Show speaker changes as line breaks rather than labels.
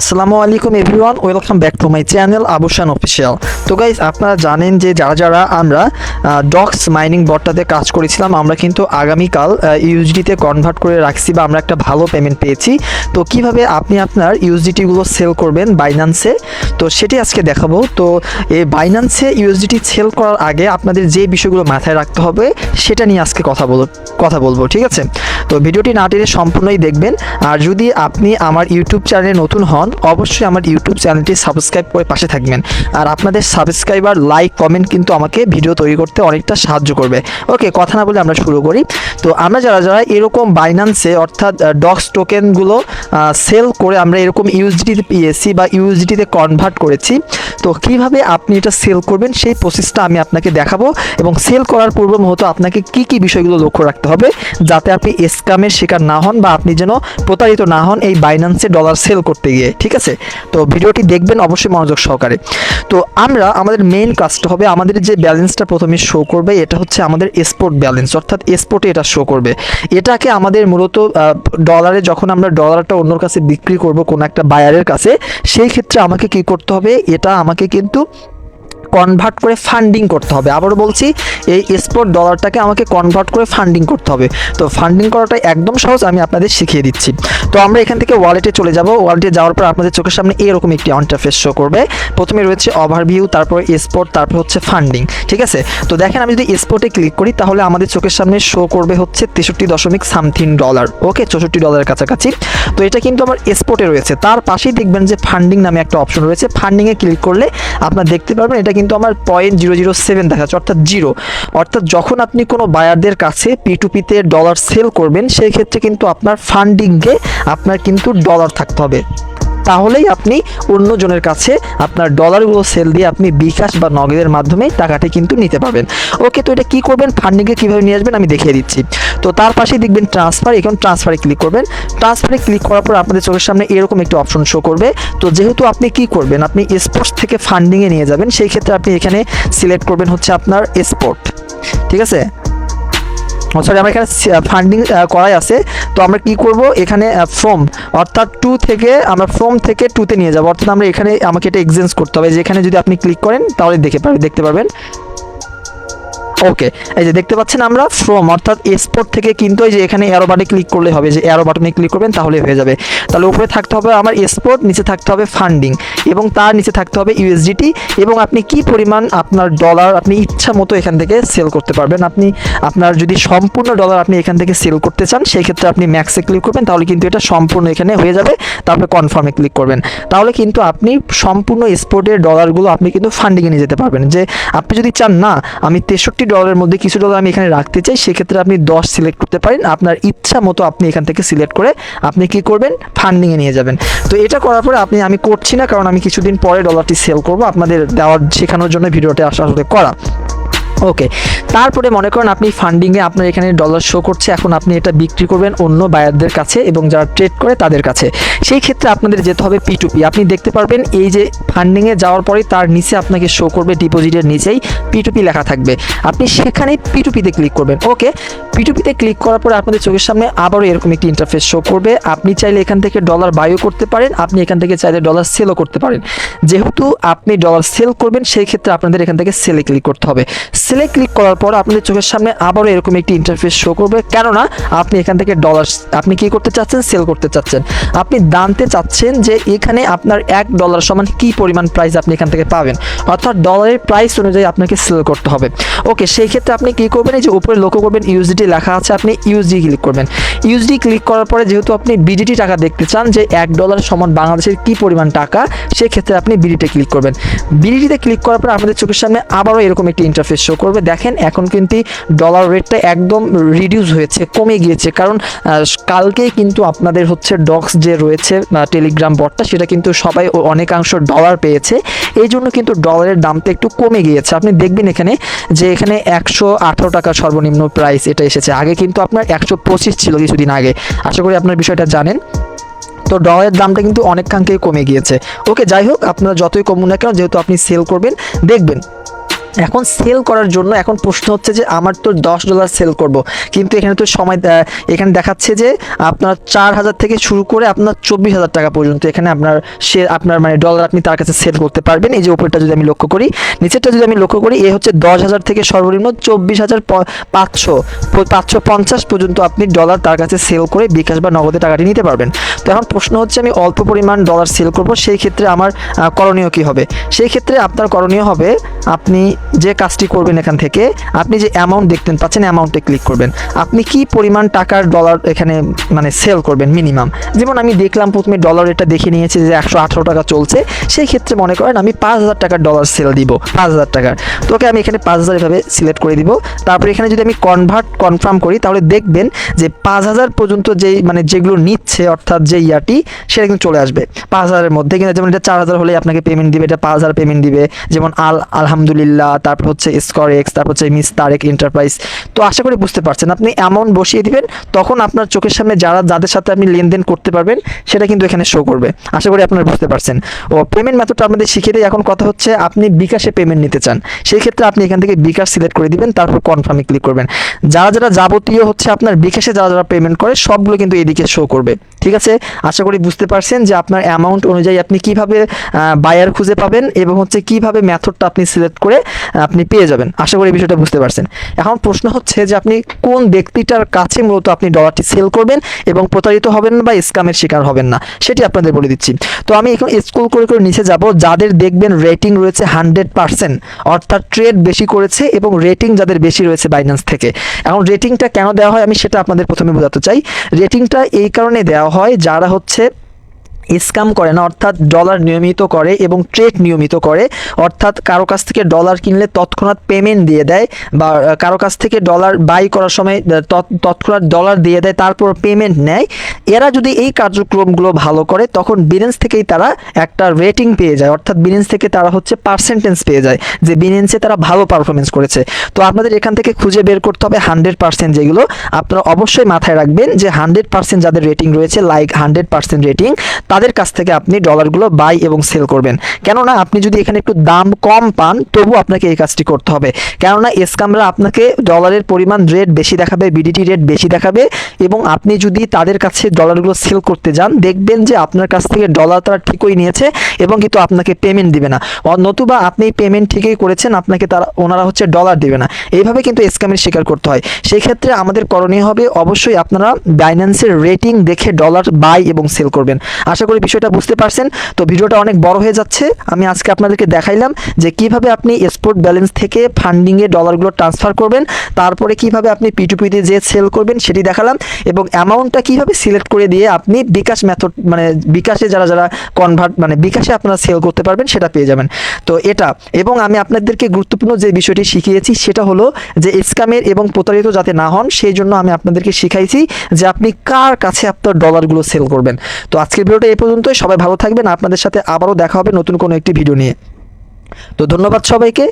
আসসালামু আলাইকুম everyone, welcome back to my channel আবুসান official. তো গাইজ আপনারা জানেন যে যারা যারা আমরা ডক্স মাইনিং বটটাতে কাজ করেছিলাম, আমরা কিন্তু আগামীকাল ইউএসডিতে কনভার্ট করে রাখছি বা আমরা একটা ভালো পেমেন্ট পেয়েছি। তো কীভাবে আপনি আপনার ইউএসডিটিগুলো সেল করবেন বাইন্যান্সে তো সেটি আজকে দেখাবো। তো এই বাইন্যান্সে ইউএসডিটি সেল করার আগে আপনাদের যে বিষয়গুলো মাথায় রাখতে হবে, সেটা নিয়ে আজকে কথা বল, কথা বলব, ঠিক আছে? তো ভিডিওটি না টেনে সম্পূর্ণই দেখবেন। আর যদি আপনি আমার ইউটিউব চ্যানেলে নতুন হন, অবশ্যই আমার ইউটিউব চ্যানেলটি সাবস্ক্রাইব করে পাশে থাকবেন। আর আপনাদের সাবস্ক্রাইবার, লাইক, কমেন্ট কিন্তু আমাকে ভিডিও তৈরি করতে অনেকটা সাহায্য করবে। ওকে, কথা না বলে আমরা শুরু করি। তো আমরা যারা যারা এরকম বাইন্যান্সে অর্থাৎ ডক্স টোকেনগুলো সেল করে আমরা এরকম ইউএসডিতে পিএসসি বা ইউএসডিতে কনভার্ট করেছি, তো কীভাবে আপনি এটা সেল করবেন সেই প্রসেসটা আমি আপনাকে দেখাবো। এবং সেল করার পূর্ব মুহূর্তে আপনাকে কি কি বিষয়গুলো লক্ষ্য রাখতে হবে, যাতে আপনি স্ক্যামের শিকার না হন বা আপনি যেন প্রতারিত না হন এই বাইন্যান্সে ডলার সেল করতে গিয়ে, ঠিক আছে? তো ভিডিওটি দেখবেন অবশ্যই মনোযোগ সহকারে। তো আমরা, আমাদের মেইন কাজটা হবে, আমাদের যে ব্যালেন্সটা প্রথমে শো করবে, এটা হচ্ছে আমাদের এক্সপোর্ট ব্যালেন্স অর্থাৎ এক্সপোর্টে এটা শো করবে। এটাকে আমাদের মূলত ডলারে যখন আমরা ডলারটা অন্যর কাছে বিক্রি করব কোনো একটা বায়ারের কাছে, সেই ক্ষেত্রে আমাকে কি করতে হবে? এটা আমাকে কিন্তু কনভার্ট করে ফান্ডিং করতে হবে। আবারও বলছি, এই এক্সপোর্ট ডলারটাকে আমাকে কনভার্ট করে ফান্ডিং করতে হবে। তো ফান্ডিং করাটা একদম সহজ, আমি আপনাদের শিখিয়ে দিচ্ছি। তো আমরা এখান থেকে ওয়ালেটে চলে যাব। ওয়ালেটে যাওয়ার পর আপনাদের চোখের সামনে এরকম একটি ইন্টারফেস শো করবে। প্রথমে রয়েছে ওভারভিউ তারপর এক্সপোর্ট তারপর হচ্ছে ফান্ডিং ঠিক আছে? তো দেখেন, আমি যদি এক্সপোর্টে ক্লিক করি, তাহলে আমাদের চোখের সামনে শো করবে হচ্ছে তেষট্টি দশমিক সামথিং ডলার ওকে চৌষট্টি ডলারের কাছাকাছি। তো এটা কিন্তু আমার এক্সপোর্টে রয়েছে। তার পাশেই দেখবেন যে ফান্ডিং নামে একটা অপশন রয়েছে। ফান্ডিংয়ে ক্লিক করলে আপনার দেখতে পারবেন, এটা আমার পয়েন্ট জিরো জিরো সেভেন দেখাচ্ছে অর্থাৎ জিরো অর্থাৎ যখন আপনি কোনো বায়ারদের কাছে পিটুপিতে ডলার সেল করবেন, সেই ক্ষেত্রে কিন্তু আপনার ফান্ডিংয়ে আপনার কিন্তু ডলার থাকতে হবে। তাহলেই আপনি অন্যজনের কাছে আপনার ডলারগুলো সেল দিয়ে আপনি বিকাশ বা নগদের মাধ্যমে টাকাটি কিন্তু নিতে পারবেন। ওকে, তো এটা কি করবেন? ফান্ডিংয়ে কীভাবে নিয়ে আসবেন? আমি দেখিয়ে দিচ্ছি। তো তার পাশেই দেখবেন ট্রান্সফার এখন ট্রান্সফারে ক্লিক করবেন। ট্রান্সফারে ক্লিক করার পর আপনাদের চোখের সামনে এরকম একটি অপশন শো করবে। তো যেহেতু আপনি কি করবেন? আপনি স্পোর্টস থেকে ফান্ডিংয়ে নিয়ে যাবেন, সেই ক্ষেত্রে আপনি এখানে সিলেক্ট করবেন হচ্ছে আপনার স্পোর্ট ঠিক আছে? সরি আমার এখানে ফান্ডিং করাই আছে। তো আমরা কি করব? এখানে ফ্রম অর্থাৎ টু থেকে আমরা ফ্রম থেকে টুতে নিয়ে যাব। অর্থাৎ আমরা এখানে আমাকে এটা এক্সচেঞ্জ করতে হবে। যেখানে যদি আপনি ক্লিক করেন, তাহলে দেখে পাবেন দেখতে পারবেন। ওকে এই যে দেখতে পাচ্ছেন আমরা ফ্রম অর্থাৎ এক্সপোর্ট থেকে কিন্তু এই যে এখানে অ্যারো বাটনে ক্লিক করলে হবে। যে অ্যারো বাটনে ক্লিক করবেন, তাহলে হয়ে যাবে। তাহলে উপরে থাকতে হবে আমার এক্সপোর্ট নিচে থাকতে হবে ফান্ডিং এবং তার নিচে থাকতে হবে ইউএসডিটি এবং আপনি কি পরিমাণ আপনার ডলার আপনি ইচ্ছা মতো এখান থেকে সেল করতে পারবেন। আপনি, আপনার যদি সম্পূর্ণ ডলার আপনি এখান থেকে সেল করতে চান, সেই ক্ষেত্রে আপনি ম্যাক্সে ক্লিক করবেন, তাহলে কিন্তু এটা সম্পূর্ণ এখানে হয়ে যাবে। তারপরে কনফার্মে ক্লিক করবেন। তাহলে কিন্তু আপনি সম্পূর্ণ এক্সপোর্টের ডলারগুলো আপনি কিন্তু ফান্ডিংয়ে নিয়ে যেতে পারবেন। যে আপনি যদি চান, না, আমি তেষট্টি ডলারের মধ্যে কিছু ডলার আমি এখানে রাখতে চাই, সেক্ষেত্রে আপনি দশ সিলেক্ট করতে পারেন। আপনার ইচ্ছা মতো আপনি এখান থেকে সিলেক্ট করে আপনি কি করবেন? ফান্ডিংয়ে নিয়ে যাবেন। তো এটা করার পরে আপনি, আমি করছি না, কারণ আমি কিছুদিন পরে ডলারটি সেল করব। আপনাদের দেওয়ার, শেখানোর জন্য ভিডিওটা আসলে করা। ওকে তারপরে মনে করেন আপনি ফান্ডিংয়ে আপনার এখানে ডলার শো করছে, এখন আপনি এটা বিক্রি করবেন অন্য বায়ারদের কাছে এবং যারা ট্রেড করে তাদের কাছে। সেই ক্ষেত্রে আপনাদের যেতে হবে পি টু পি আপনি দেখতে পারবেন এই যে ফান্ডিংয়ে যাওয়ার পরে তার নিচে আপনাকে শো করবে ডিপোজিটের নিচেই পি টু পি লেখা থাকবে। আপনি সেখানেই পি টু পিতে ক্লিক করবেন। ওকে পি টু পিতে ক্লিক করার পরে আপনাদের চোখের সামনে আবারও এরকম একটি ইন্টারফেস শো করবে। আপনি চাইলে এখান থেকে ডলার বায়ও করতে পারেন, আপনি এখান থেকে চাইলে ডলার সেলও করতে পারেন। যেহেতু আপনি ডলার সেল করবেন, সেই ক্ষেত্রে আপনাদের এখান থেকে সেলে ক্লিক করতে হবে। সেলে ক্লিক করার পর আপনাদের চোখের সামনে আবারও এরকম একটি ইন্টারফেস শো করবে। কেননা, আপনি এখান থেকে ডলার আপনি কি করতে চাচ্ছেন? সেল করতে চাচ্ছেন। আপনি জানতে চাচ্ছেন যে এখানে আপনার এক ডলার সমান কি পরিমাণ প্রাইস আপনি এখান থেকে পাবেন। অর্থাৎ ডলারের প্রাইস অনুযায়ী আপনাকে সেল করতে হবে। ওকে সেই ক্ষেত্রে আপনি কি করবেন? এই যে উপরে লক্ষ্য করবেন ইউজিটি লেখা আছে, আপনি ইউজি ক্লিক করবেন। ইউএসডি ক্লিক করার পরে যেহেতু আপনি বিডিটি টাকা দেখতে চান যে এক ডলার সমান বাংলাদেশের কি পরিমাণ টাকা, সেক্ষেত্রে আপনি বিডিতে ক্লিক করবেন। বিডিটিতে ক্লিক করার পর আমাদের চোখের সামনে আবারও এরকম একটি ইন্টারফেস শো করবে। দেখেন, এখন কিন্তু ডলার রেটটা একদম রিডিউস হয়েছে, কমে গিয়েছে। কারণ কালকেই কিন্তু আপনাদের হচ্ছে ডক্স যে রয়েছে টেলিগ্রাম বটটা সেটা কিন্তু সবাই অনেকাংশ ডলার পেয়েছে। এই জন্য কিন্তু ডলারের দামটা একটু কমে গিয়েছে। আপনি দেখবেন এখানে যে এখানে একশো আঠারো টাকা সর্বনিম্ন প্রাইস এটা এসেছে। আগে কিন্তু আপনার একশো পঁচিশ ছিল কিছুদিন আগে। আশা করি আপনার বিষয়টা জানেন। তো ডলারের দামটা কিন্তু অনেকখানকেই কমে গিয়েছে। ওকে যাই হোক, আপনারা যতই কমুন না কেন, যেহেতু আপনি সেল করবেন, দেখবেন। এখন সেল করার জন্য এখন প্রশ্ন হচ্ছে যে, আমার তো দশ ডলার সেল করব। কিন্তু এখানে তো সময় এখানে দেখাচ্ছে যে, আপনার চার হাজার থেকে শুরু করে আপনার চব্বিশ হাজার টাকা পর্যন্ত এখানে আপনার সে আপনার মানে ডলার আপনি তার কাছে সেল করতে পারবেন। এই যে উপরটা যদি আমি লক্ষ্য করি, নিচেরটা যদি আমি লক্ষ্য করি, এ হচ্ছে দশ হাজার থেকে সর্বনিম্ন চব্বিশ হাজার পাঁচশো পাঁচশো পঞ্চাশ পর্যন্ত আপনি ডলার তার কাছে সেল করে বিকাশ বা নগদে টাকাটি নিতে পারবেন। তো এখন প্রশ্ন হচ্ছে, আমি অল্প পরিমাণ ডলার সেল করব, সেই ক্ষেত্রে আমার করণীয় কি হবে? সেই ক্ষেত্রে আপনার করণীয় হবে আপনি যে কাজটি করবেন এখান থেকে, আপনি যে অ্যামাউন্ট দেখতেন, পাচ্ছেন অ্যামাউন্টে ক্লিক করবেন। আপনি কি পরিমাণ টাকার ডলার এখানে মানে সেল করবেন মিনিমাম যেমন আমি দেখলাম প্রথমে ডলার এটা দেখে নিয়েছি যে একশো আঠারো টাকা চলছে, সেই ক্ষেত্রে মনে করেন আমি পাঁচ হাজার টাকার ডলার সেল দিব, পাঁচ হাজার টাকার। তো ওকে আমি এখানে পাঁচ হাজার এভাবে সিলেক্ট করে দিব। তারপরে এখানে যদি আমি কনভার্ট কনফার্ম করি, তাহলে দেখবেন যে পাঁচ হাজার পর্যন্ত যেই মানে যেগুলো নিচ্ছে, অর্থাৎ যে ইয়াটি, সেটা কিন্তু চলে আসবে। পাঁচ হাজারের মধ্যে, কিন্তু যেমন এটা চার হাজার হলে আপনাকে পেমেন্ট দিবে, এটা পাঁচ হাজার পেমেন্ট দিবে। যেমন আল আল আলহামদুলিল্লাহ, তারপর হচ্ছে স্কোর এক্স তারপর হচ্ছে মিস তারেক এন্টারপ্রাইজ তো আশা করি বুঝতে পারছেন, আপনি অ্যামাউন্ট বসিয়ে দিবেন, তখন আপনার চোখের সামনে যারা, যাদের সাথে আপনি লেনদেন করতে পারবেন, সেটা কিন্তু এখানে শো করবে। আশা করি আপনারা বুঝতে পারছেন। ও পেমেন্ট মেথডটা আপনাদের শিখিয়ে দিই। এখন কথা হচ্ছে, আপনি বিকাশে পেমেন্ট নিতে চান, সেই ক্ষেত্রে আপনি এখান থেকে বিকাশ সিলেক্ট করে দিবেন, তারপর কনফার্মে ক্লিক করবেন। যারা যারা যাবতীয় হচ্ছে আপনার বিকাশে যারা যারা পেমেন্ট করে, সবগুলো কিন্তু এদিকে শো করবে। ঠিক আছে? আশা করি বুঝতে পারছেন যে আপনার অ্যামাউন্ট অনুযায়ী আপনি কীভাবে বায়ার খুঁজে পাবেন এবং হচ্ছে কীভাবে মেথডটা আপনি সিলেক্ট করে আপনি পেয়ে যাবেন। আশা করি বিষয়টা বুঝতে পারছেন। এখন প্রশ্ন হচ্ছে যে আপনি কোন ব্যক্তিটার কাছে মূলত আপনি ডলারটি সেল করবেন এবং প্রতারিত হবেন বা স্ক্যামের শিকার হবেন না? সেটি আপনাদের বলে দিচ্ছি। তো আমি এখন স্কুল করে করে নিচে যাব। যাদের দেখবেন রেটিং রয়েছে হান্ড্রেড পার্সেন্ট অর্থাৎ ট্রেড বেশি করেছে এবং রেটিং যাদের বেশি রয়েছে বাইন্যান্স থেকে। এখন রেটিংটা কেন দেওয়া হয় আমি সেটা আপনাদের প্রথমে বোঝাতে চাই। রেটিংটা এই কারণে দেওয়া হয় যারা হচ্ছে স্ক্যাম করে না, অর্থাৎ ডলার নিয়মিত করে এবং ট্রেড নিয়মিত করে, অর্থাৎ কারও কাছ থেকে ডলার কিনলে তৎক্ষণাৎ পেমেন্ট দিয়ে দেয় বা কারও কাছ থেকে ডলার বাই করার সময় তৎ- তৎক্ষণাৎ ডলার দিয়ে দেয়, তারপর পেমেন্ট নেয়। এরা যদি এই কার্যক্রমগুলো ভালো করে, তখন বিনেন্স থেকেই তারা একটা রেটিং পেয়ে যায়, অর্থাৎ বিনেন্স থেকে তারা হচ্ছে পার্সেন্টেজ পেয়ে যায়, যে বিনেন্সে তারা ভালো পারফরমেন্স করেছে। তো আপনাদের এখান থেকে খুঁজে বের করতে হবে হান্ড্রেড পার্সেন্ট যেগুলো। আপনারা অবশ্যই মাথায় রাখবেন যে হান্ড্রেড পার্সেন্ট যাদের রেটিং রয়েছে লাইক হান্ড্রেড পার্সেন্ট রেটিং তাদের কাছ থেকে আপনি ডলারগুলো বাই এবং সেল করবেন। কেননা আপনি যদি এখানে একটু দাম কম পান তবু আপনাকে এই কাজটি করতে হবে। কেননা স্ক্যামরা আপনাকে ডলারের পরিমাণ রেট বেশি দেখাবে বিডিটি রেট বেশি দেখাবে এবং আপনি যদি তাদের কাছে ডলারগুলো সেল করতে যান, দেখবেন যে আপনার কাছ থেকে ডলার তারা ঠিকই নিয়েছে এবং কিন্তু আপনাকে পেমেন্ট দিবে না। নতুবা আপনি পেমেন্ট ঠিকই করেছেন, আপনাকে তারা, ওনারা হচ্ছে ডলার দিবে না। এইভাবে কিন্তু স্ক্যামের শিকার করতে হয়। সেই ক্ষেত্রে আমাদের করণীয় হবে, অবশ্যই আপনারা বাইন্যান্সের রেটিং দেখে ডলার বাই এবং সেল করবেন। আশা করি বিষয়টা বুঝতে পারছেন। তো ভিডিওটা অনেক বড় হয়ে যাচ্ছে। আমি আজকে আপনাদেরকে দেখাইলাম যে কীভাবে আপনি স্পোর্ট ব্যালেন্স থেকে ফান্ডিংয়ে ডলারগুলো ট্রান্সফার করবেন, তারপরে কীভাবে আপনি পিটুপিতে যে সেল করবেন সেটি দেখালাম এবং অ্যামাউন্টটা কীভাবে সিলেক্ট করে দিয়ে আপনি বিকাশ মেথড মানে বিকাশে যারা যারা কনভার্ট মানে বিকাশে আপনারা সেল করতে পারবেন সেটা পেয়ে যাবেন। তো এটা এবং আমি আপনাদেরকে গুরুত্বপূর্ণ যে বিষয়টি শিখিয়েছি সেটা হলো যে স্ক্যামের এবং প্রতারিত যাতে না হন সেই জন্য আমি আপনাদেরকে শিখাইছি যে আপনি কার কাছে আপনার ডলারগুলো সেল করবেন। তো আজকের ভিডিওটা এই পর্যন্তই। সবাই ভালো থাকবেন। আপনাদের সাথে আবারও দেখা হবে নতুন কোনো একটি ভিডিও নিয়ে। তো ধন্যবাদ সবাইকে।